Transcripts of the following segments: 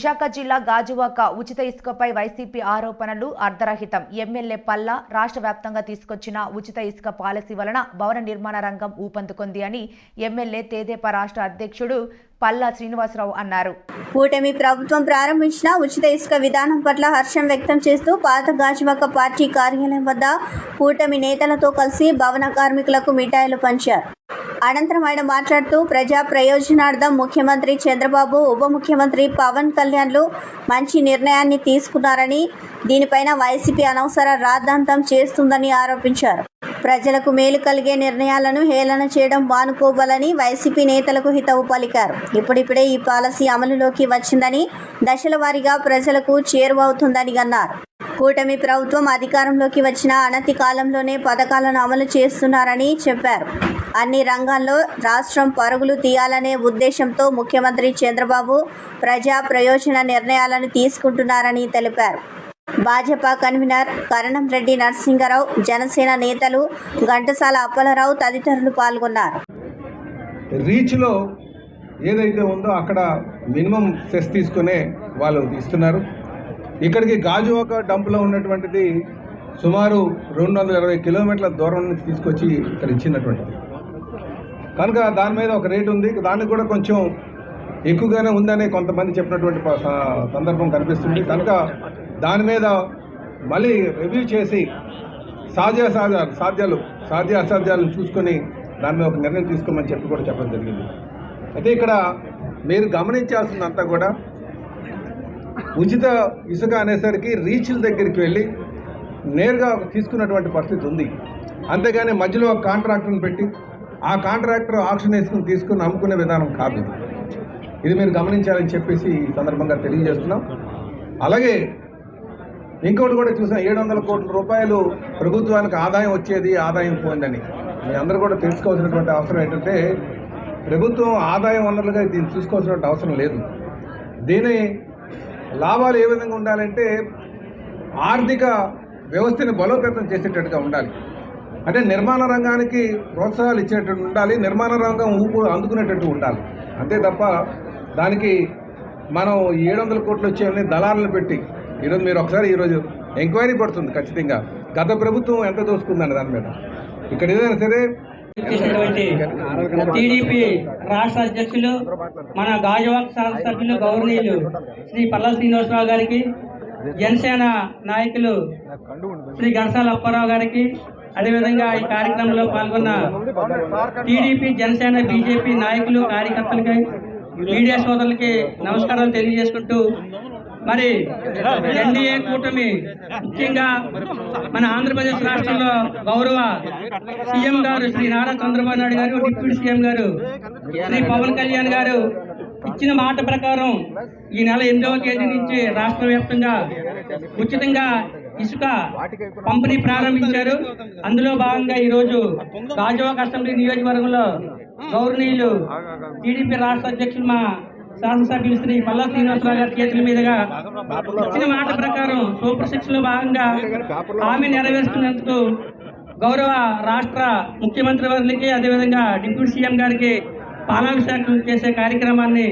విశాఖ జిల్లా గాజువాక ఉచిత ఇసుకపై వైసీపీ ఆరోపణలు అర్ధరహితం. ఎమ్మెల్యే పల్లా రాష్ట్ర వ్యాప్తంగా తీసుకొచ్చిన ఉచిత ఇసుక పాలసీ వలన భవన నిర్మాణ రంగం ఊపందుకుంది అని ఎమ్మెల్యే తేదేపా రాష్ట్ర అధ్యక్షుడు పల్లా శ్రీనివాసరావు అన్నారు. కూటమి ప్రభుత్వం ప్రారంభించిన ఉచిత ఇసుక విధానం పట్ల హర్షం వ్యక్తం చేస్తూ పాత గాజువాక పార్టీ కార్యాలయం వద్ద కూటమి నేతలతో కలిసి భవన కార్మికులకు మిఠాయిలు పంచారు. అనంతరం ఆయన మాట్లాడుతూ ప్రజా ప్రయోజనార్థం ముఖ్యమంత్రి చంద్రబాబు ఉప ముఖ్యమంత్రి పవన్ కళ్యాణ్లు మంచి నిర్ణయాన్ని తీసుకున్నారని దీనిపైన వైసీపీ అనవసర రాద్ధాంతం చేస్తుందని ఆరోపించారు. ప్రజలకు మేలు కలిగే నిర్ణయాలను హేళన చేయడం మానుకోవాలని వైసీపీ నేతలకు హితవు పలికారు. ఇప్పుడిప్పుడే ఈ పాలసీ అమలులోకి వచ్చిందని దశల వారీగా ప్రజలకు చేరువవుతుందని అన్నారు. కూటమి ప్రభుత్వం అధికారంలోకి వచ్చిన అనతి కాలంలోనే పథకాలను అమలు చేస్తున్నారని చెప్పారు. అన్ని రంగాల్లో రాష్ట్రం పరుగులు తీయాలనే ఉద్దేశంతో ముఖ్యమంత్రి చంద్రబాబు ప్రజా ప్రయోజన నిర్ణయాలను తీసుకుంటున్నారని తెలిపారు. భాజపా కన్వీనర్ కరణం రెడ్డి నరసింగరావు జనసేన నేతలు ఘంటసాల అప్పలరావు తదితరులు పాల్గొన్నారు. రీచ్లో ఏదైతే ఉందో అక్కడ మినిమం సెస్ తీసుకునే వాళ్ళు ఇస్తున్నారు. ఇక్కడికి గాజువాక డంప్లో ఉన్నటువంటిది సుమారు రెండు వందల ఇరవై కిలోమీటర్ల దూరం నుంచి తీసుకొచ్చి ఇక్కడ ఇచ్చినటువంటిది. కనుక దాని మీద ఒక రేటు ఉంది. దానికి కూడా కొంచెం ఎక్కువగానే ఉందని కొంతమంది చెప్పినటువంటి సందర్భం కనిపిస్తుంది. కనుక దాని మీద మళ్ళీ రివ్యూ చేసి సాధ్య సాధ్య సాధ్యాలు సాధ్య అసాధ్యాలను చూసుకొని దాని మీద ఒక నిర్ణయం తీసుకోమని చెప్పి కూడా చెప్పడం జరిగింది. అయితే ఇక్కడ మీరు గమనించాల్సిందంతా కూడా ఉచిత ఇసుక అనేసరికి రీచ్ల దగ్గరికి వెళ్ళి నేరుగా తీసుకున్నటువంటి పరిస్థితి ఉంది. అంతేగాని మధ్యలో ఒక కాంట్రాక్టర్ని పెట్టి ఆ కాంట్రాక్టర్ ఆక్షన్ వేసుకుని తీసుకుని అమ్ముకునే విధానం కాదు ఇది. మీరు గమనించాలని చెప్పేసి ఈ సందర్భంగా తెలియజేస్తున్నాం. అలాగే ఇంకోటి కూడా చూసాం ఏడు వందల కోట్ల రూపాయలు ప్రభుత్వానికి ఆదాయం వచ్చేది ఆదాయం పోయిందని. మీ అందరూ కూడా తెలుసుకోవాల్సినటువంటి అవసరం ఏంటంటే ప్రభుత్వం ఆదాయం వనరులుగా దీన్ని చూసుకోవాల్సినటువంటి అవసరం లేదు. దీని లాభాలు ఏ విధంగా ఉండాలంటే ఆర్థిక వ్యవస్థని బలోపేతం చేసేటట్టుగా ఉండాలి. అంటే నిర్మాణ రంగానికి ప్రోత్సాహాలు ఇచ్చేటట్టు ఉండాలి నిర్మాణ రంగం ఊపు అందుకునేటట్టు ఉండాలి. అంతే తప్ప దానికి మనం ఏడు వందల కోట్లు వచ్చేవన్నీ దళాలను పెట్టి ఈరోజు మీరు ఒకసారి ఈరోజు ఎంక్వైరీ పడుతుంది ఖచ్చితంగా. గత ప్రభుత్వం ఎంత దోసుకుందండి దాని మీద? ఇక్కడ ఏదైనా సరే టీడీపీ రాష్ట్ర అధ్యక్షులు మన గాజువాక సభ్యులు గౌరవనీయులు శ్రీ పల్లా శ్రీనివాసరావు గారికి జనసేన నాయకులు శ్రీ గణసాల అప్పారావు గారికి అదేవిధంగా ఈ కార్యక్రమంలో పాల్గొన్న టీడీపీ జనసేన బీజేపీ నాయకులు కార్యకర్తలకి మీడియా సోదరులకి నమస్కారాలు తెలియజేసుకుంటూ మరి ఎన్డీఏ కూటమి ముఖ్యంగా మన ఆంధ్రప్రదేశ్ రాష్ట్రంలో గౌరవ సీఎం గారు శ్రీ నారా చంద్రబాబు నాయుడు గారు డిప్యూటీ సీఎం గారు శ్రీ పవన్ కళ్యాణ్ గారు ఇచ్చిన మాట ప్రకారం ఈ నెల ఎనిమిదవ తేదీ నుంచి రాష్ట్ర వ్యాప్తంగా ఉచితంగా ఇసుక పంపిణీ ప్రారంభించారు. అందులో భాగంగా ఈరోజు గాజువాక అసెంబ్లీ నియోజకవర్గంలో గౌరవనీయులు టీడీపీ రాష్ట్ర అధ్యక్షులు మా శాసనసభ్యులు శ్రీ పల్లా శ్రీనివాసరావు గారి చేతుల మీదుగా ఇచ్చిన మాట ప్రకారం సూపర్ సిక్స్లో భాగంగా హామీ నెరవేరుస్తున్నందుకు గౌరవ రాష్ట్ర ముఖ్యమంత్రి వారికి అదేవిధంగా డిప్యూటీ సీఎం గారికి పాలాభిషేకం చేసే కార్యక్రమాన్ని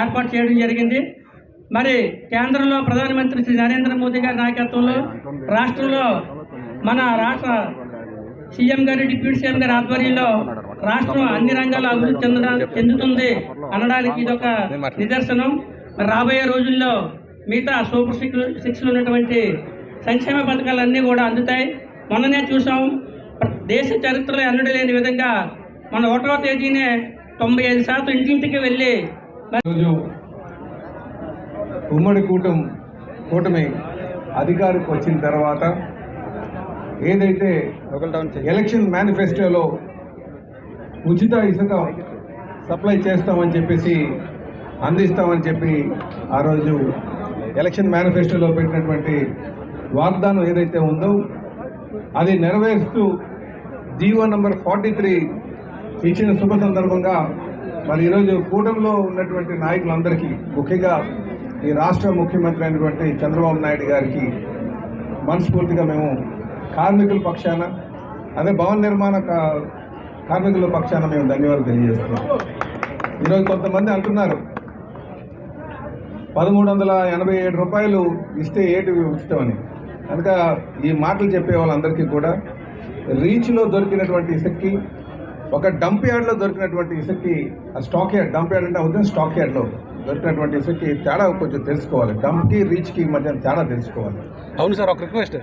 ఏర్పాటు చేయడం జరిగింది. మరి కేంద్రంలో ప్రధానమంత్రి శ్రీ నరేంద్ర మోదీ గారి నాయకత్వంలో రాష్ట్రంలో మన రాష్ట్ర సీఎం గారు డిప్యూటీ సీఎం గారి ఆధ్వర్యంలో రాష్ట్రం అన్ని రంగాల్లో అభివృద్ధి చెందడం చెందుతుంది అనడానికి ఇది ఒక నిదర్శనం రాబోయే రోజుల్లో మిగతా సూపర్ సిక్స్ సిక్స్లు ఉన్నటువంటి సంక్షేమ పథకాలన్నీ కూడా అందుతాయి. మొన్ననే చూసాం దేశ చరిత్రలో ఎన్నడూ లేని విధంగా మన ఒకటో తేదీనే తొంభై ఐదు శాతం ఇంటింటికి వెళ్ళి ఉమ్మడి కూటం కూటమి అధికారికి వచ్చిన తర్వాత ఏదైతే ఎలక్షన్ మేనిఫెస్టోలో ఉచిత ఇసుక సప్లై చేస్తామని చెప్పేసి అందిస్తామని చెప్పి ఆ రోజు ఎలక్షన్ మేనిఫెస్టోలో పెట్టినటువంటి వాగ్దానం ఏదైతే ఉందో అది నెరవేరుస్తూ జీవో నంబర్ ఫార్టీ త్రీ ఇచ్చిన శుభ సందర్భంగా మరి ఈరోజు కూటమిలో ఉన్నటువంటి నాయకులందరికీ ముఖ్యంగా ఈ రాష్ట్ర ముఖ్యమంత్రి అయినటువంటి చంద్రబాబు నాయుడు గారికి మనస్ఫూర్తిగా మేము కార్మికుల పక్షాన అదే భవన నిర్మాణ కార్మికుల పక్షాన మేము ధన్యవాదాలు తెలియజేస్తున్నాం. ఈరోజు కొంతమంది అంటున్నారు పదమూడు వందల ఎనభై ఏడు రూపాయలు ఇస్తే ఏటి ఉచితం అని. కనుక ఈ మాటలు చెప్పే వాళ్ళందరికీ కూడా రీచ్లో దొరికినటువంటి ఇసక్కి ఒక డంప్ యార్డ్లో దొరికినటువంటి ఇసక్కి ఆ స్టాక్ యార్డ్ డంప్ యార్డ్ అంటే అవుతుంది స్టాక్ యార్డ్లో. దొరికినటువంటి ఇసుకి తేడా కొంచెం తెలుసుకోవాలి. డమ్కి రీచ్కి మధ్య తేడా తెలుసుకోవాలి. అవును సార్ ఒక రిక్వెస్ట్.